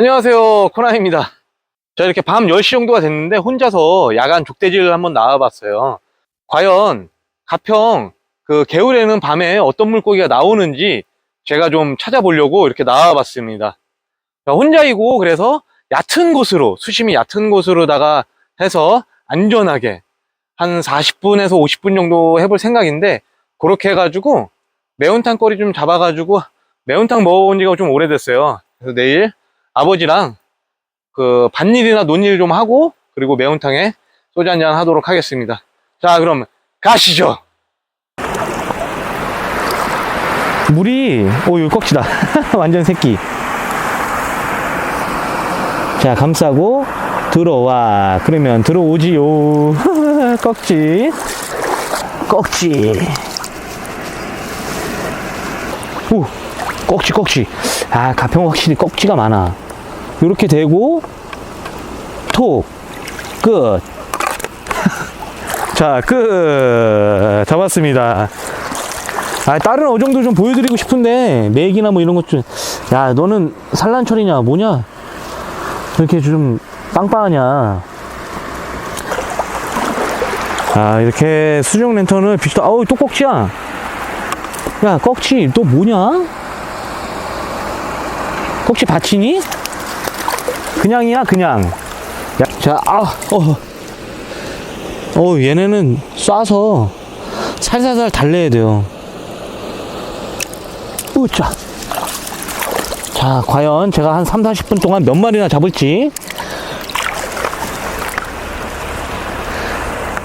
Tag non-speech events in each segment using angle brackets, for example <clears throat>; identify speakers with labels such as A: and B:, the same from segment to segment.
A: 안녕하세요 코나입니다. 자 이렇게 밤 10시 정도가 됐는데 혼자서 야간 족대지를 한번 나와봤어요. 과연 가평 그 개울에는 밤에 어떤 물고기가 나오는지 제가 좀 찾아보려고 이렇게 나와봤습니다. 자, 혼자이고 그래서 얕은 곳으로 수심이 얕은 곳으로다가 해서 안전하게 한 40분에서 50분 정도 해볼 생각인데 그렇게 해가지고 매운탕 거리 좀 잡아가지고 매운탕 먹어본 지가 좀 오래됐어요. 그래서 내일 아버지랑 그 밭일이나 논일 좀 하고 그리고 매운탕에 소주 한잔 하도록 하겠습니다. 자 그럼 가시죠. 물이 오 이거 꺽지다. <laughs> 완전 새끼. 자 감싸고 들어와. 그러면 들어오지요. <laughs> 꺽지. 꺽지. 오 꺽지 꺽지. 아 가평 확실히 꺽지가 많아. 이렇게 되고 톡 끝. <laughs> 자, 끝. 잡았습니다. 아, 다른 어종도 좀 보여드리고 싶은데, 맥이나 뭐 이런 것 좀, 야, 너는 산란철이냐, 뭐냐? 이렇게 좀 빵빵하냐? 아, 이렇게 수중 랜턴을 비슷, 아우, 또 꺽지야. 야, 꺽지, 또 뭐냐? 꺽지 받치니? 그냥이야, 그냥. 야, 자, 아, 어. 어, 얘네는 쏴서 살살살 달래야 돼요. 우짜. 자, 과연 제가 한 3, 40분 동안 몇 마리나 잡을지.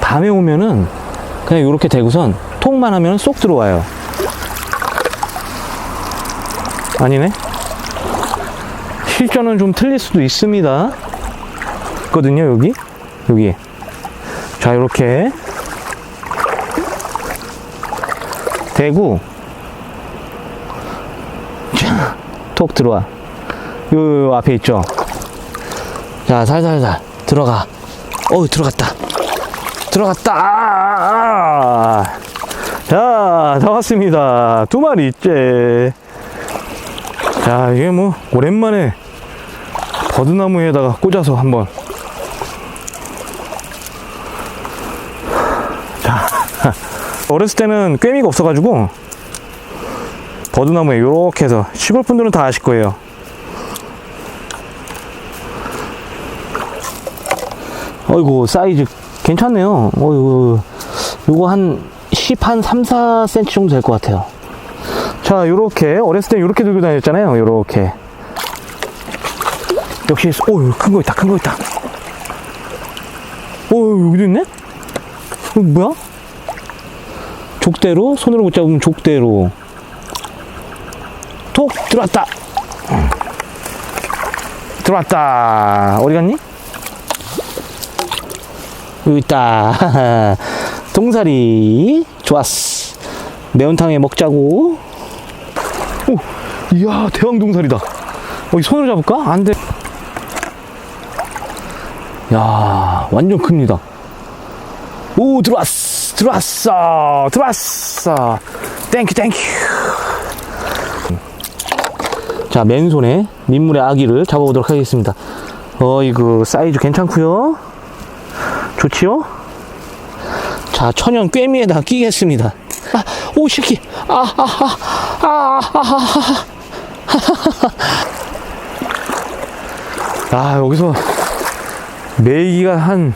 A: 밤에 오면은 그냥 이렇게 대고선 톡만 하면 쏙 들어와요. 아니네? 실전은 좀 틀릴 수도 있습니다. 있거든요, 여기. 여기. 자, 이렇게. 대고. 자, 톡 들어와. 요, 요 앞에 있죠. 자, 살살살. 들어가. 어 들어갔다. 들어갔다. 아, 자, 나왔습니다. 두 마리 있지. 자, 이게 뭐, 오랜만에 버드나무에다가 꽂아서 한번. 자 <laughs> 어렸을 때는 꿰미가 없어가지고 버드나무에 이렇게 해서 시골 분들은 다 아실 거예요. 어이구 사이즈 괜찮네요. 어이구 요거 한 10, 한 3, 4cm 정도 될 것 같아요. 자 요렇게 어렸을 때 요렇게 들고 다녔잖아요 요렇게 역시 오 큰 거 있다 큰 거 있다. 오 여기도 있네? 이거 뭐야? 족대로? 손으로 못 잡으면 족대로. 톡 들어왔다. 들어왔다. 어디 갔니? 여기 있다. <laughs> 동사리. 좋았어. 매운탕에 먹자고. 오 이야 대왕 동사리다. 어, 이 손으로 잡을까? 안 돼. 야, 완전 큽니다. 오, 들어왔어. 들어왔어. 들어왔어. 땡큐, 땡큐. 자, 맨손에 민물의 아기를 잡아보도록 하겠습니다. 어이구, 사이즈 괜찮고요 좋지요? 자, 천연 꿰미에다 끼겠습니다. 아, 오, 새끼. 아, 아, 아, 아, 아, 아, 아. 아, 여기서 메기가 한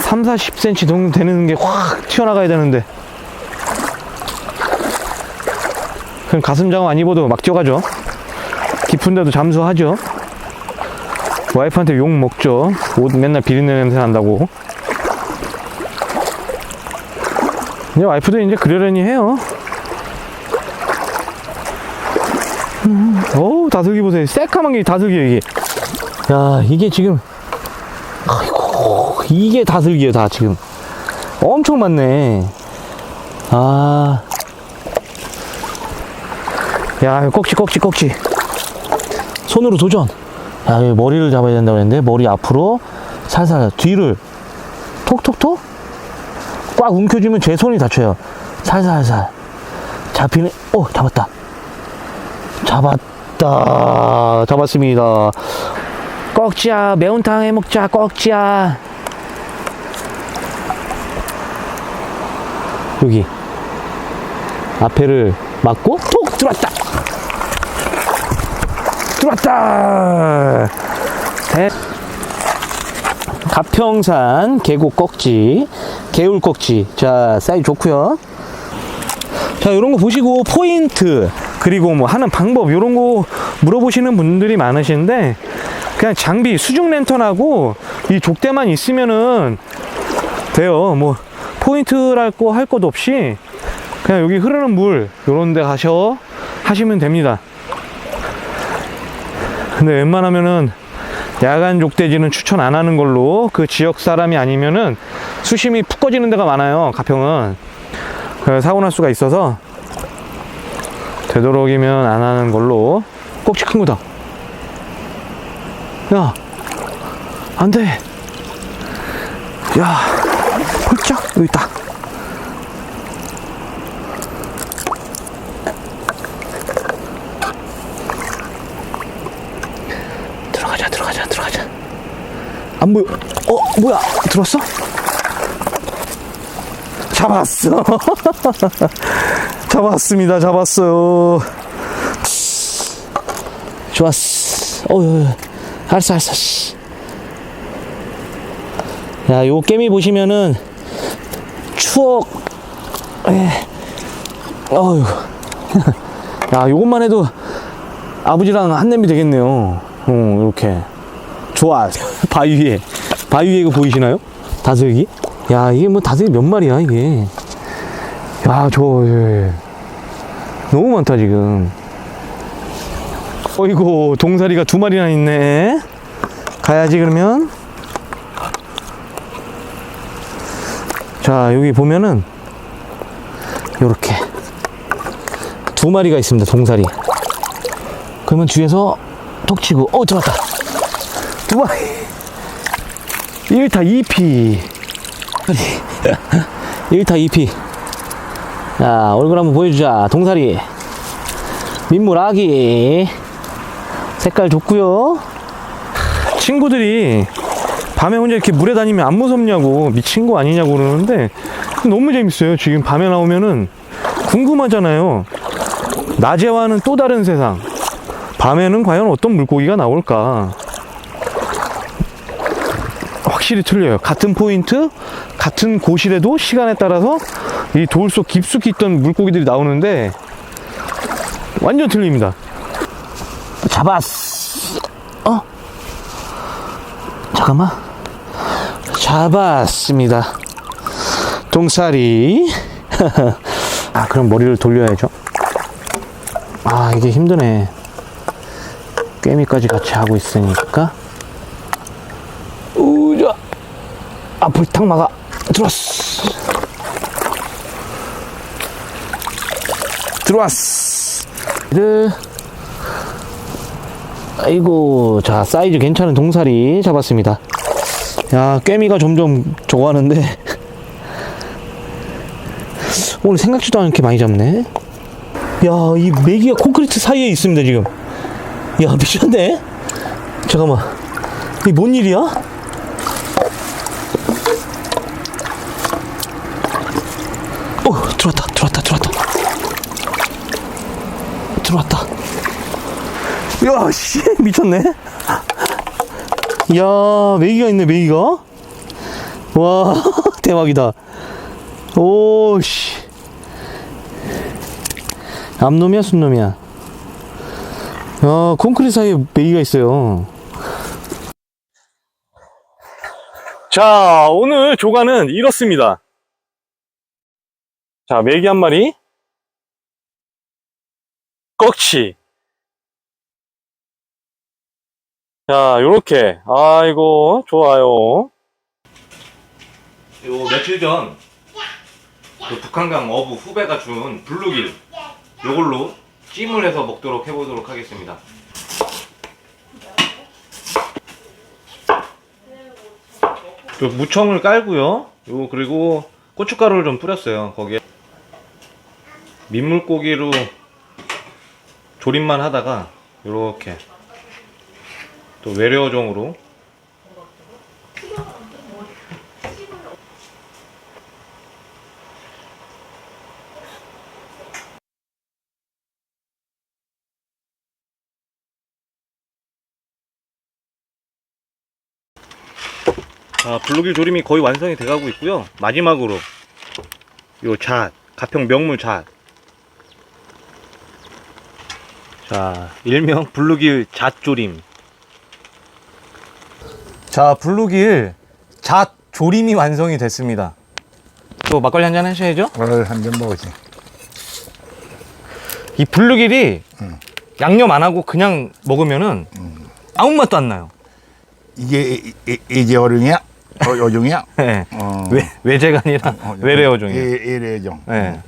A: 3, 40cm 정도 되는 게 확 튀어나가야 되는데. 그럼 가슴 장어 안 입어도 막 뛰어가죠. 깊은 데도 잠수하죠. 와이프한테 욕 먹죠. 옷 맨날 비린내 냄새 난다고. 이제 와이프도 이제 그러려니 해요. 오, 다슬기 보세요. 새까만 게 다슬기예요, 이게. 야, 이게 지금, 아 이게 다슬기예요, 다 지금. 엄청 많네. 아. 야, 꺽지, 꺽지, 꺽지. 손으로 도전. 야, 여기 머리를 잡아야 된다고 했는데, 머리 앞으로 살살 뒤를 톡톡톡 꽉 움켜쥐면 제 손이 다쳐요. 살살살. 잡히네. 오, 잡았다. 잡았다. 잡았습니다. 꺽지야 매운탕 해 먹자 꺽지야 여기 앞에를 막고 톡 들어왔다. 들어왔다. 대 가평산 계곡 꺽지 개울 꺽지. 자 사이즈 좋고요. 자 이런 거 보시고 포인트 그리고 뭐 하는 방법 이런 거 물어보시는 분들이 많으신데 그냥 장비 수중 랜턴하고 이 족대만 있으면은 돼요. 뭐 포인트랄 거 할 것도 없이 그냥 여기 흐르는 물 요런 데 가셔 하시면 됩니다. 근데 웬만하면은 야간 족대지는 추천 안 하는 걸로 그 지역 사람이 아니면은 수심이 푹 꺼지는 데가 많아요 가평은. 사고 날 수가 있어서 되도록이면 안 하는 걸로. 꼭지 큰 거다. 야 안돼. 야 홀짝 여기 있다. 들어가자 들어가자 들어가자. 안 보여. 어 뭐야? 들었어? 잡았어. <laughs> 잡았습니다 잡았어요. 좋았어. 어휴 알았어 알았어. 씨. 야, 요 깨미 보시면은 추억 에. 어휴 <laughs> 야, 요것만 해도 아버지랑 한 냄비 되겠네요. 어, 이렇게. 좋아. <laughs> 바위 위에. 바위 위에 이거 보이시나요? 다슬기? 야, 이게 뭐 다슬기 몇 마리야, 이게. 야, 저, 예. 너무 많다, 지금. 어이구, 동사리가 두 마리나 있네. 가야지, 그러면. 자, 여기 보면은, 요렇게. 두 마리가 있습니다, 동사리. 그러면 뒤에서 톡 치고, 어, 들어왔다. 두 마리. 1타 2피. 1타 2피. 자, 얼굴 한번 보여주자. 동사리. 민물 아기. 색깔 좋고요 친구들이 밤에 혼자 이렇게 물에 다니면 안 무섭냐고 미친 거 아니냐고 그러는데 너무 재밌어요. 지금 밤에 나오면은 궁금하잖아요. 낮에와는 또 다른 세상. 밤에는 과연 어떤 물고기가 나올까? 확실히 틀려요. 같은 포인트, 같은 곳이라도 시간에 따라서 이 돌 속 깊숙이 있던 물고기들이 나오는데 완전 틀립니다. 잡았어. 어? 잠깐만. 잡았습니다. 동사리. <laughs> 아, 그럼 머리를 돌려야죠. 아, 이게 힘드네. 꿰미까지 같이 하고 있으니까. 우자. 앞을 탁 막아. 들어왔어. 들어왔어. 를 아이고, 자, 사이즈 괜찮은 동사리 잡았습니다. 야, 꿰미가 점점 저거 하는데. 오늘 생각지도 않게 많이 잡네. 야, 이 메기가 콘크리트 사이에 있습니다, 지금. 야, 미쳤네? 잠깐만. 이게 뭔 일이야? 어, 들어왔다, 들어왔다, 들어왔다. 들어왔다. 야, 씨, 미쳤네. 야, 메기가 있네, 메기가. 와, <laughs> 대박이다. 오, 씨. 암놈이야, 순놈이야? 야, 콘크리트 사이에 메기가 있어요.
B: 자, 오늘 조가는 이렇습니다. 자, 메기 한 마리. 꺽치. 자, 요렇게. 아이고, 좋아요. 요 며칠 전, 그 북한강 어부 후배가 준 블루길. 요걸로 찜을 해서 먹도록 해보도록 하겠습니다. 그 무청을 깔고요. 요 그리고 고춧가루를 좀 뿌렸어요. 거기에 민물고기로 조림만 하다가 요렇게
A: 또 외래어종으로 자, 블루길 조림이 거의 완성이 돼가고 있고요. 마지막으로 요 잣, 가평 명물 잣. 자, 일명 블루길 잣조림. 자, 블루길 잣 조림이 완성이 됐습니다. 또 막걸리 한잔 하셔야죠?
C: 오늘 한잔 먹었지.
A: 이 블루길이
C: 음.
A: 양념 안 하고 그냥 먹으면은 아무 맛도 안 나요.
C: 이게 이- 이- 이제 어룡이야? 어, 어종이야? <laughs>
A: 네.
C: 어.
A: 외, 외제가 아니라
C: 어,
A: 외래어종이에요.
C: 예, 외래어종.
A: 네.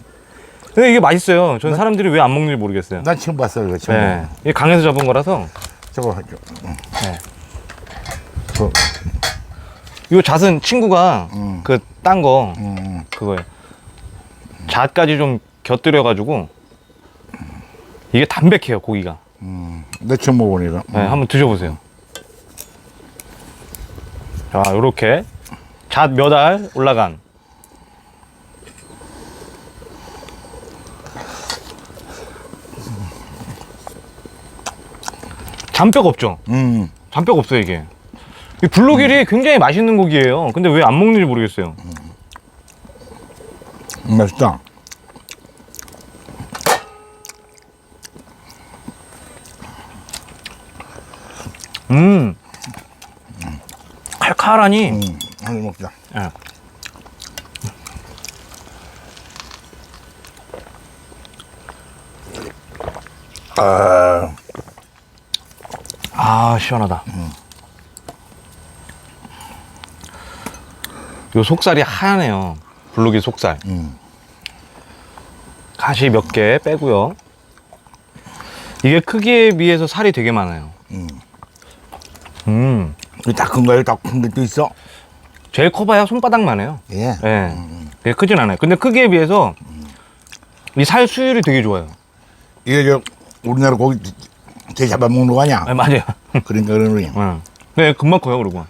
A: 근데 이게 맛있어요. 전 사람들이 왜 안 먹는지 모르겠어요.
C: 난 처음 봤어, 그거 처음.
A: 네. 이게 강에서 잡은 거라서
C: 저거. 응.
A: 네.
C: 그,
A: 이 잣은 친구가
C: 음.
A: 그딴 거
C: 음,
A: 그거예요. 잣까지 좀 곁들여 가지고 이게 담백해요 고기가.
C: 음. 내 처음 먹어보니까.
A: 네, 한번 드셔보세요. 자, 요렇게 잣 몇 알 올라간 잔뼈가 없죠?
C: 음.
A: 잔뼈가 없어요 이게 이 블루길이 굉장히 맛있는 고기예요 근데 왜 안 먹는지 모르겠어요
C: 음, 맛있다.
A: 음 칼칼하니
C: 음. 한잔 먹자.
A: 예.
C: 아,
A: 아 시원하다 요 속살이 하얘네요 블루길 속살
C: 음.
A: 가시 몇 개 빼고요 이게 크기에 비해서 살이 되게 많아요
C: 음.
A: 음
C: 다큰 거예요? 다큰 것도 있어?
A: 제일 커봐야 손바닥만 해요
C: 예.
A: 예 되게 크진 않아요 근데 크기에 비해서 이 살 수율이 되게 좋아요
C: 이게 저, 우리나라 고기 제 잡아먹는 거 아니야?
A: 네, 맞아요
C: 그러니까 그런 거야.
A: 예. 네 금방 커요 그리고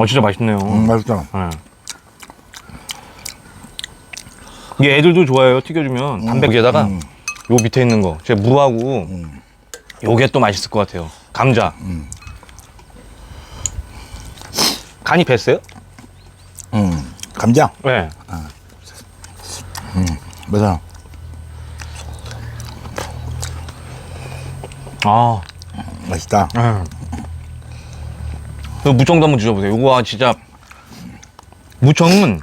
A: 어 진짜 맛있네요
C: 음, 맛있다.
A: 예. 이게 애들도 좋아해요 튀겨주면 담백에다가
C: 음.
A: 요 밑에 있는 거 제 무하고
C: 음.
A: 요게 또 맛있을 것 같아요 감자
C: 음.
A: 간이 뱄어요?
C: 음. 감자?
A: 네
C: 맞아.
A: 아,
C: 맛있다.
A: 그 무청도 한번 드셔보세요. 이거 진짜 무청은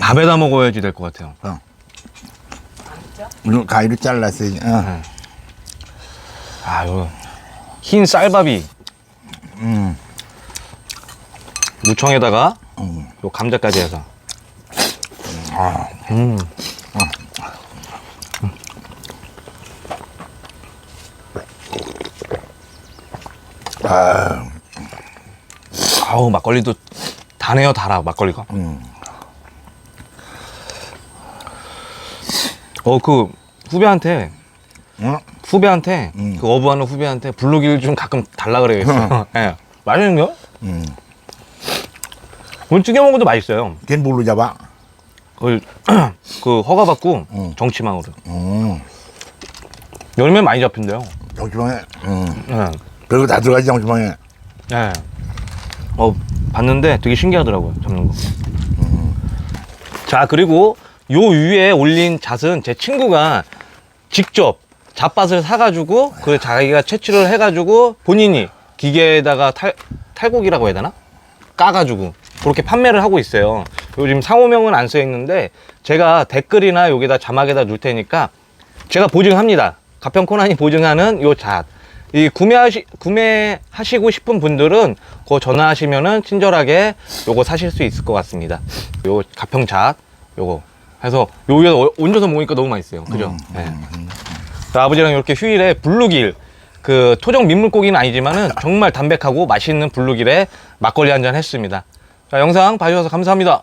A: 밥에다 먹어야지 될 것 같아요.
C: 이거 가위로 잘랐어야지. 어.
A: 아, 이거 흰 쌀밥이
C: 음.
A: 무청에다가
C: 음.
A: 요 감자까지 해서.
C: 아.
A: 음.
C: 아.
A: 아우 막걸리도 다네요 달아 막걸리가.
C: 음.
A: 어그 후배한테
C: 어?
A: 후배한테
C: 음.
A: 그 어부하는 후배한테 블루길 좀 가끔 달라 그래야겠어요. <laughs> 예. 맛있는데요?
C: 음.
A: 오늘 찌개 먹어도 맛있어요.
C: 걘 뭘로 잡아?
A: 그걸 <clears throat> 그 허가 받고
C: 음.
A: 정치망으로
C: 음.
A: 여름에 많이 잡힌대요.
C: 정치방에. 음.
A: 예.
C: 별거 다 들어가지, 정치방에.
A: 예. 어 봤는데 되게 신기하더라고요 잡는 거. 자 그리고 요 위에 올린 잣은 제 친구가 직접 잣밭을 사가지고 그 자기가 채취를 해가지고 본인이 기계에다가 탈 탈곡이라고 해야 되나? 까가지고 그렇게 판매를 하고 있어요. 요즘 상호명은 안 써 있는데 제가 댓글이나 여기다 자막에다 놓을 테니까 제가 보증합니다. 가평 코난이 보증하는 요 잣. 이 구매하시 구매하시고 싶은 분들은 그 전화하시면은 친절하게 요거 사실 수 있을 것 같습니다. 요 가평 잣 요거 해서 여기에 얹어서 먹으니까 너무 맛있어요. 그죠? 네. 그 아버지랑 이렇게 휴일에 블루길 그 토종 민물고기는 아니지만은 정말 담백하고 맛있는 블루길에 막걸리 한 잔 했습니다. 자, 영상 봐주셔서 감사합니다.